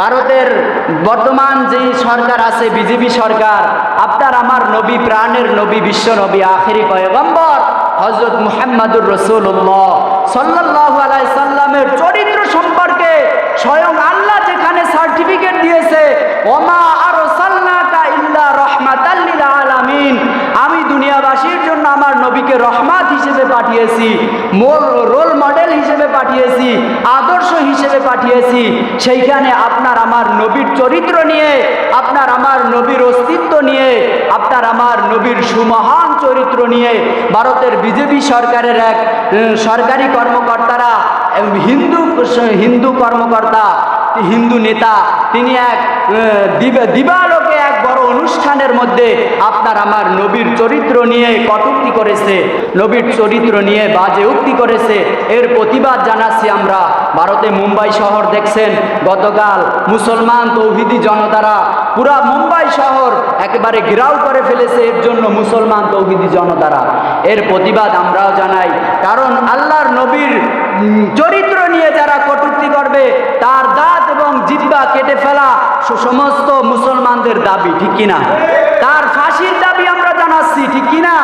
ভারতের বর্তমান যে সরকার আছে, বিজেপি সরকার, আপনার আমার নবী, প্রাণের নবী, বিশ্ব নবী, আখেরি পয়গম্বর হজরত মুহাম্মাদুর রসুল্লাহ সাল্লাহ আলাই সাল্লামের চরিত্র সম্পর্কে স্বয়ং আল্লাহ যেখানে সার্টিফিকেট দিয়েছে, ওমা আর আমি দুনিয়াবাসীর জন্য আমার নবীকে রহমাত হিসেবে পাঠিয়েছি মোর রোল মডেল হিসেবে পাঠিয়েছি পাঠিয়েছি, সেইখানে আপনার আমার নবীর চরিত্র নিয়ে, আপনার আমার নবীর অস্তিত্ব নিয়ে, আপনার আমার নবীর সুমহান চরিত্র নিয়ে ভারতের বিজেপি সরকারের এক সরকারি কর্মকর্তারা হিন্দু হিন্দু কর্মকর্তা, হিন্দু নেতা, তিনি এক দিবা- অনুষ্ঠানের মধ্যে আপনার আমার নবীর চরিত্র নিয়ে কটুক্তি করেছে, নবীর চরিত্র নিয়ে বাজে উক্তি করেছে। এর প্রতিবাদ জানাচ্ছি আমরা। ভারতে মুম্বাই শহর দেখছেন, গতকাল মুসলমান তৌহিদি জনতারা পুরা মুম্বাই শহর একেবারে ঘেরাও করে ফেলেছে, এর জন্য মুসলমান তৌহিদি জনতারা। এর প্রতিবাদ আমরাও জানাই। কারণ আল্লাহর নবীর চরিত্র নিয়ে যারা কটুক্তি করবে, তার দাঁত এবং জিব্বা কেটে ফেলা সমস্ত মুসলমানদের দাবি, ঠিক কিনা? তার ফাঁসির দাবি আমরা জানাচ্ছি, ঠিক কিনা?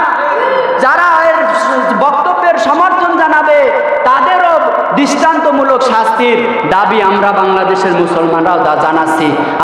যারা এর বক্তব্যের সমর্থন জানাবে, তাদেরও দৃষ্টান্তমূলক শাস্তির দাবি আমরা বাংলাদেশের মুসলমানরাও জানাচ্ছি।